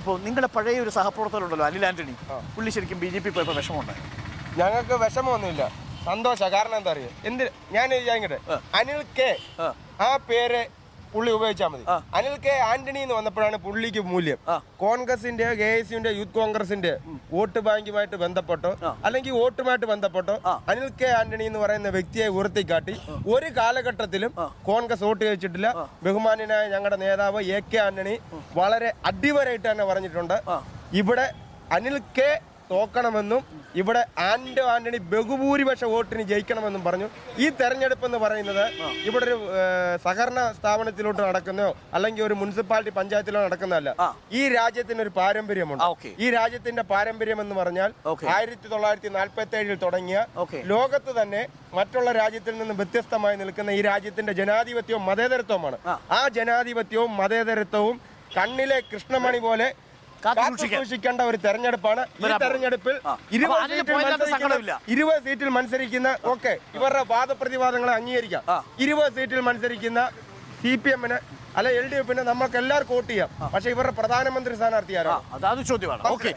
ഇപ്പോൾ നിങ്ങളുടെ പഴയ ഒരു സഹപ്രവർത്തകരുണ്ടല്ലോ അനിൽ ആന്റണി. പുള്ളി ശരിക്കും ബി ജെ പി പോയപ്പോൾ വിഷമമുണ്ട്. ഞങ്ങൾക്ക് വിഷമമൊന്നുമില്ല. സന്തോഷ. കാരണം എന്താ അറിയോ? എന്ത് ഞാൻ അനിൽ കെ. ആ പേര് പുള്ളി ഉപയോഗിച്ചാൽ മതി. അനിൽ കെ ആന്റണി എന്ന് വന്നപ്പോഴാണ് പുള്ളിക്ക് മൂല്യം. കോൺഗ്രസിന്റെ കെ എസ് യുന്റെ യൂത്ത് കോൺഗ്രസിന്റെ വോട്ട് ബാങ്കുമായിട്ട് ബന്ധപ്പെട്ടോ അല്ലെങ്കിൽ വോട്ടുമായിട്ട് ബന്ധപ്പെട്ടോ അനിൽ കെ ആന്റണി എന്ന് പറയുന്ന വ്യക്തിയെ ഉയർത്തിക്കാട്ടി ഒരു കാലഘട്ടത്തിലും കോൺഗ്രസ് വോട്ട് ചോദിച്ചിട്ടില്ല ബഹുമാന്യനായ ഞങ്ങളുടെ നേതാവ് എ കെ ആന്റണി വളരെ അടിവരായിട്ട് തന്നെ പറഞ്ഞിട്ടുണ്ട്. ഇവിടെ അനിൽ കെ തോക്കണമെന്നും ഇവിടെ ആന്റോ ആന്റണി ബഹുഭൂരിപക്ഷ വോട്ടിന് ജയിക്കണമെന്നും പറഞ്ഞു ഈ തെരഞ്ഞെടുപ്പ് എന്ന് പറയുന്നത് ഇവിടെ ഒരു സഹകരണ സ്ഥാപനത്തിലോട്ട് നടക്കുന്നോ അല്ലെങ്കിൽ ഒരു മുനിസിപ്പാലിറ്റി പഞ്ചായത്തിലോ നടക്കുന്നതല്ല ഈ രാജ്യത്തിന് ഒരു പാരമ്പര്യമുണ്ട് ഈ രാജ്യത്തിന്റെ പാരമ്പര്യം എന്ന് പറഞ്ഞാൽ. ആയിരത്തി തൊള്ളായിരത്തി നാൽപ്പത്തി ഏഴിൽ തുടങ്ങിയ. ലോകത്ത് തന്നെ മറ്റുള്ള രാജ്യത്തിൽ നിന്ന് വ്യത്യസ്തമായി നിൽക്കുന്ന ഈ രാജ്യത്തിന്റെ ജനാധിപത്യവും മതേതരത്വമാണ്. ആ ജനാധിപത്യവും മതേതരത്വവും കണ്ണിലെ കൃഷ്ണമണി പോലെ കാത്തു കാത്തു സൂക്ഷിക്കേണ്ട ഒരു തെരഞ്ഞെടുപ്പാണ്. ഈ. തെരഞ്ഞെടുപ്പിൽ. ഇരുപത് സീറ്റിൽ മത്സരിക്കുന്ന ഓക്കെ ഇവരുടെ വാദപ്രതിവാദങ്ങളെ അംഗീകരിക്കാം. ഇരുപത് സീറ്റിൽ മത്സരിക്കുന്ന സി പി എമ്മിന് അല്ലെ എൽ ഡി എഫിന് നമ്മൾക്ക് എല്ലാവർക്കും വോട്ട് ചെയ്യാം. പക്ഷെ ഇവരുടെ പ്രധാനമന്ത്രി സ്ഥാനാർത്ഥി ആ ആരാണ് അതാത് ചോദ്യമാണ്. ഓക്കെ.